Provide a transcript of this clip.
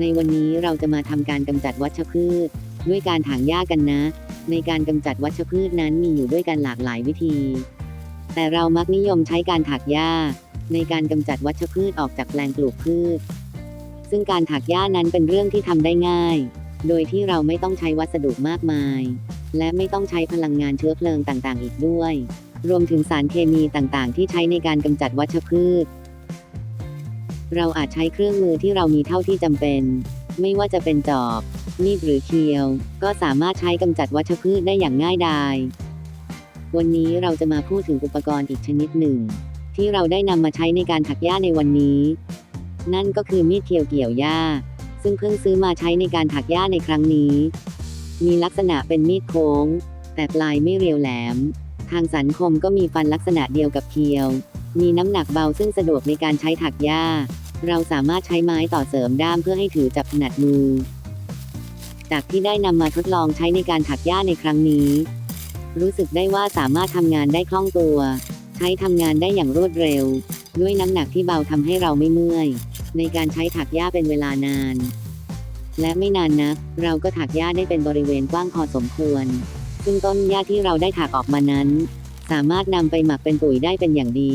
ในวันนี้เราจะมาทำการกำจัดวัชพืช ด้วยการถางหญ้ากันนะ ในการกำจัดวัชพืชนั้นมีอยู่ด้วยกันหลากหลายวิธี แต่เรามักนิยมใช้การถากหญ้า ในการกำจัดวัชพืชออกจากแปลงปลูกพืช ซึ่งการถากหญ้านั้นเป็นเรื่องที่ทำได้ง่าย โดยที่เราไม่ต้องใช้วัสดุมากมาย และไม่ต้องใช้พลังงานเชื้อเพลิงต่างๆ อีกด้วย รวมถึงสารเคมีต่างๆ ที่ใช้ในการกำจัดวัชพืช เราอาจใช้เครื่องมือที่เรามีเท่าที่จำเป็น ไม่ว่าจะเป็นจอบ มีดหรือเคียว ก็สามารถใช้กำจัดวัชพืชได้อย่างง่ายดายวันนี้เราจะมาพูดถึงอุปกรณ์อีกชนิดหนึ่ง ที่เราได้นำมาใช้ในการถักหญ้าในวันนี้ นั่นก็คือมีดเคียวเกี่ยวหญ้า ซึ่งเพิ่งซื้อมาใช้ในการถักหญ้าในครั้งนี้ มีลักษณะเป็นมีดโค้ง แต่ปลายไม่เรียวแหลม ทางสันคมก็มีฟันลักษณะเดียวกับเคียว มีน้ำหนักเบาซึ่งสะดวกในการใช้ถักหญ้า เราสามารถใช้ไม้ต่อเสริมด้ามเพื่อให้ถือจับถนัดมือ จากที่ได้นำมาทดลองใช้ในการถักหญ้าในครั้งนี้ รู้สึกได้ว่าสามารถทำงานได้คล่องตัว ใช้ทำงานได้อย่างรวดเร็ว ด้วยน้ำหนักที่เบาทำให้เราไม่เมื่อย ในการใช้ถักหญ้าเป็นเวลานาน และไม่นานนัก เราก็ถักหญ้าได้เป็นบริเวณกว้างพอสมควร ซึ่งต้นหญ้าที่เราได้ถักออกมานั้น สามารถนำไปหมักเป็นปุ๋ยได้เป็นอย่างดี